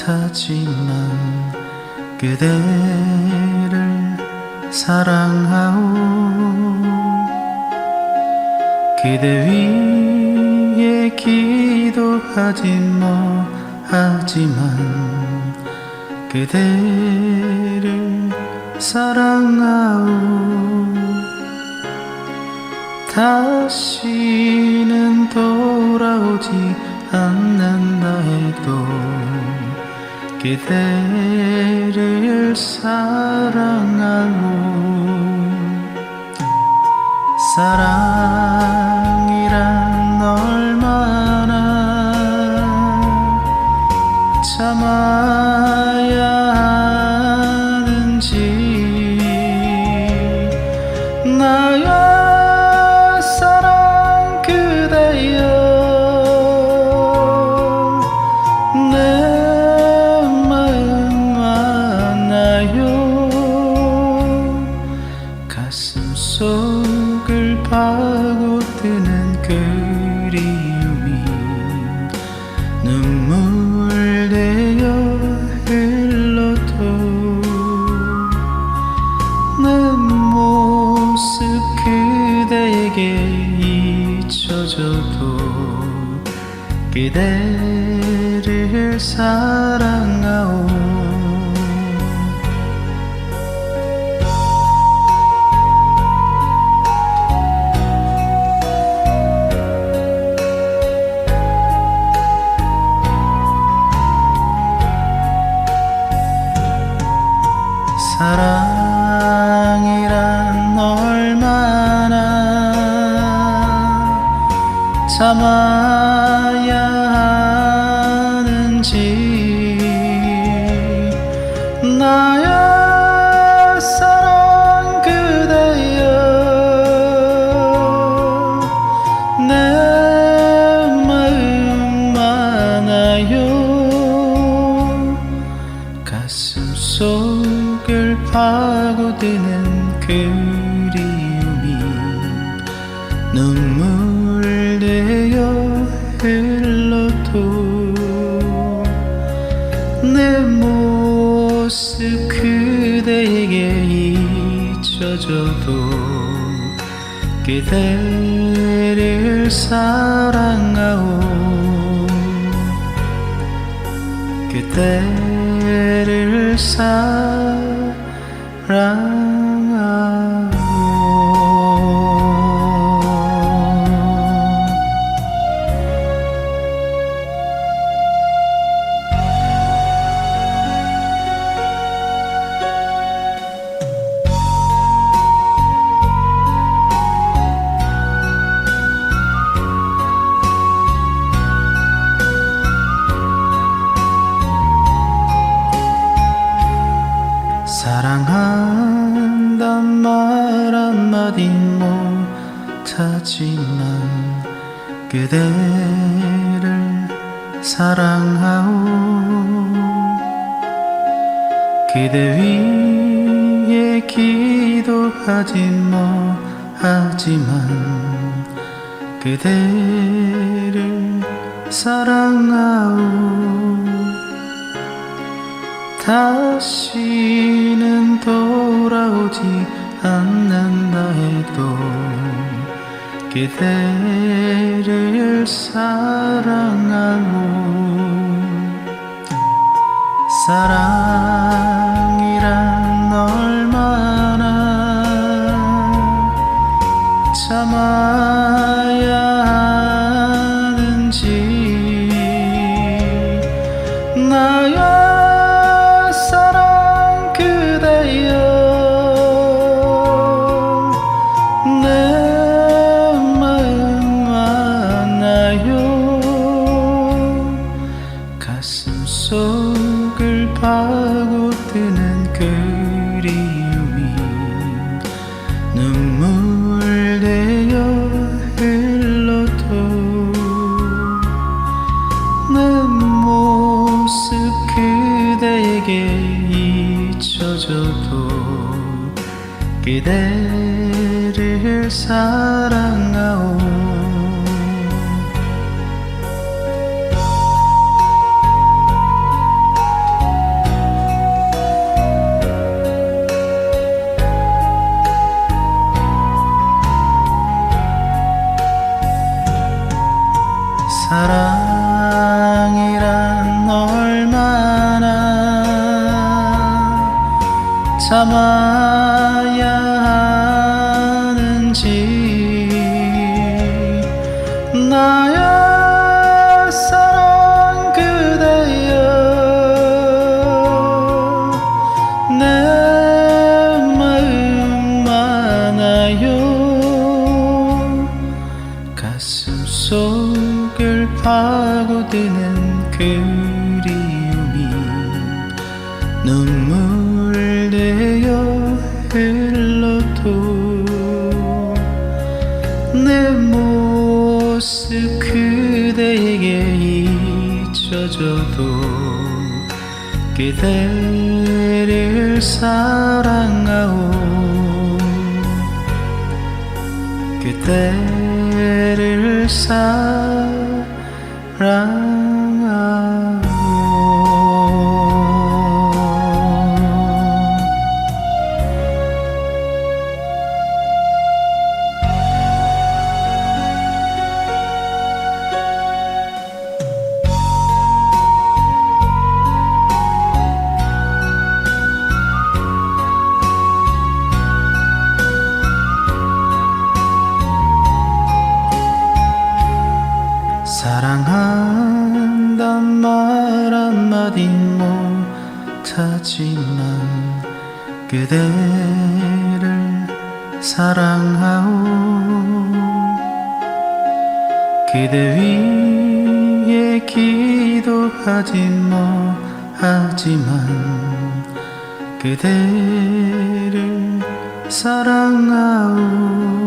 못하지만 그대를 사랑하오. 그대 위에 기도하지 못하지만 그대를 사랑하오. 다시는 돌아오지 않는다 해도 그대를 사랑하고 사랑 참아야 하는지 나의 사랑 그대여 내 마음 많아요 가슴 속을 파고드는 그 그대에게 잊혀져도 그대를 사랑하오. 그대를 사랑 사랑하오. 그대 위에 기도하지 못하지만 그대를 사랑하오. 다시는 돌아오지 않는다 해도 그대를 사랑하고 사랑이란 얼마나 참아야 속을 파고드는 그리움이 눈물 되어 흘러도 내 모습 그대에게 잊혀져도 그대를 사랑하오 나의 사랑 그대여. 내 마음 많아요 가슴 속을 파고드는 그리움이 눈물 잊혀져도 그대를 사랑하오. 그대를 사랑하오 사랑한단 말 한마디 못하지만 그대를 사랑하오. 그대 위에 기도하지 못하지만 그대를 사랑하오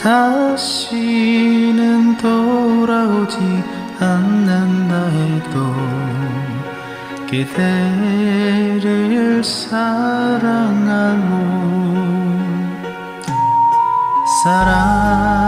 다시는 돌아오지 않는다 해도 그대를 사랑하고 사랑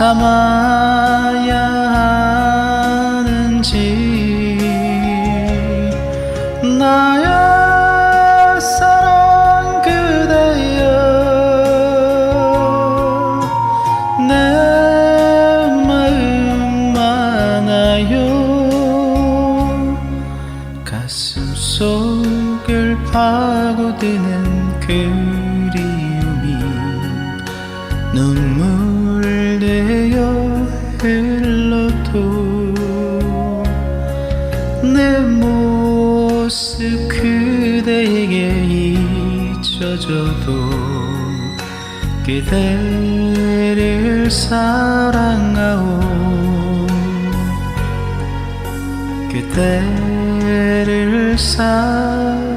참 내 모습 그대에게 잊혀져도 그대를 사랑하오. 그대를 사랑